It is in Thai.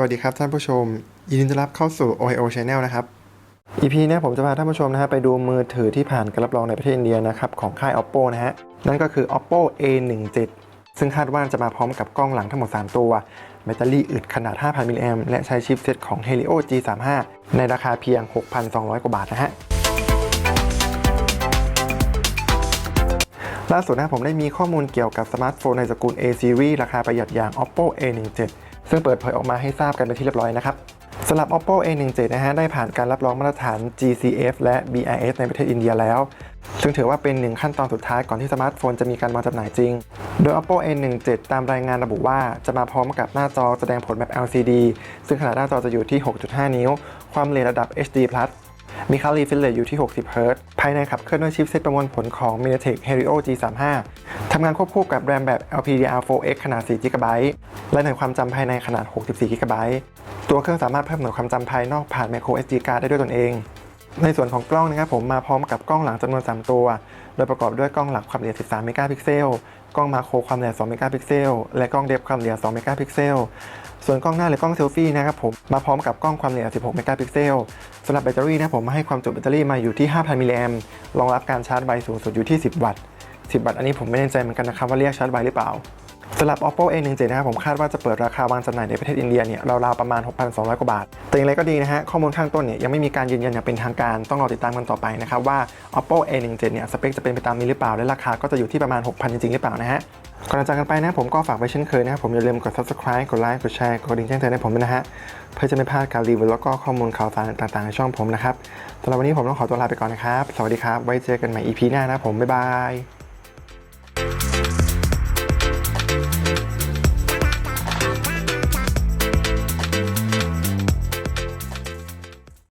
วัสดีครับท่านผู้ชม ยินดีต้อนรับเข้าสู่ OIO Channel นะครับ EP นี้ผมจะพาท่านผู้ชมนะฮะไปดูมือถือที่ผ่านการรับรองในประเทศอินเดียนะครับของค่าย Oppo นะฮะ นั่นก็คือ Oppo A17 ซึ่งคาดว่าจะมาพร้อมกับกล้องหลังทั้งหมด 3 ตัว แบตเตอรี่อึดขนาด 5,000มิลลิแอมและใช้ชิปเซตของ Helio G35 ในราคาเพียง 6,200 กว่าบาทนะฮะ ล่าสุดนะผมได้มีข้อมูลเกี่ยวกับสมาร์ทโฟนในสกุล A series ราคาประหยัดอย่าง Oppo A17 ซึ่งเปิดเผยออกมาให้ทราบกันเป็นที่เรียบร้อยนะครับสำหรับ Oppo A17 นะฮะได้ผ่านการรับรองมาตรฐาน GCF และ BIS ในประเทศอินเดียแล้ว ซึ่งถือว่าเป็นหนึ่งขั้นตอนสุดท้ายก่อนที่สมาร์ทโฟนจะมีการวางจำหน่ายจริง โดย Oppo A17 ตามรายงานระบุว่าจะมาพร้อมกับหน้าจอแสดงผลแบบ LCD ซึ่งขนาดหน้าจอจะอยู่ที่ 6.5 นิ้ว ความเร็วระดับ HD+ มีค่ารีฟิลเลตอยู่ที่ 60เฮิรตซ์ภายในขับเคลื่อนด้วยชิปเซตประมวลผลของ MediaTek Helio G35 ทำงานควบคู่กับแรมแบบ LPDDR4X ขนาด 4 GB และหน่วยความจำภายในขนาด 64 GB ตัวเครื่องสามารถเพิ่มหน่วยความจำภายนอกผ่าน micro SD card ได้ด้วยตนเองในส่วนของกล้องนะครับผมมาพร้อมกับกล้องหลังจำนวน 3 ตัว โดยประกอบด้วยกล้องหลักความละเอียด 13 เมกะพิกเซล กล้องมาโครความละเอียด 2 เมกะพิกเซล และกล้องเดฟความละเอียด 2 เมกะพิกเซล ส่วนกล้องหน้าหรือกล้องเซลฟี่นะครับผมมาพร้อมกับกล้องความละเอียด 16 เมกะพิกเซลสำหรับแบตเตอรี่นะผมมาให้ความจุแบตเตอรี่มาอยู่ที่ 5,000 มิลลิแอมรองรับการชาร์จไวสูงสุดอยู่ที่ 10 วัตต์ 10 วัตต์อันนี้ผมไม่แน่ใจเหมือนกันนะครับว่าเรียกชาร์จไวหรือเปล่าสำหรับ Oppo A17 นะครับผมคาดว่าจะเปิดราคาวางจำหน่ายในประเทศอินเดียเนี่ยราวๆประมาณ 6,200 กว่าบาท แต่อย่างไรก็ดีนะฮะข้อมูลข้างต้นเนี่ยยังไม่มีการยืนยันอย่างเป็นทางการต้องรอติดตามกันต่อไปนะครับว่า Oppo A17 เนี่ยสเปคจะเป็นไปตามนี้หรือเปล่าและราคาก็จะอยู่ที่ประมาณ 6,000 จริงๆหรือเปล่านะฮะ ก่อนจะจากกันไปนะผมก็ฝากไว้เช่นเคยนะครับผมอย่าลืมกด subscribe กดไลค์กดแชร์กดกระดิ่งแจ้งเตือนให้ผมด้วยนะฮะเพื่อจะไม่พลาดการรีวิวแล้วก็ข้อมูลข่าวสารต่างๆในช่องผมนะครับสำหรับวันนี้ผมต้องขอตัวลาไปก่อนนะครับ สวัสดีครับ ไว้เจอกันใหม่ EP หน้านะผมบ๊ายบาย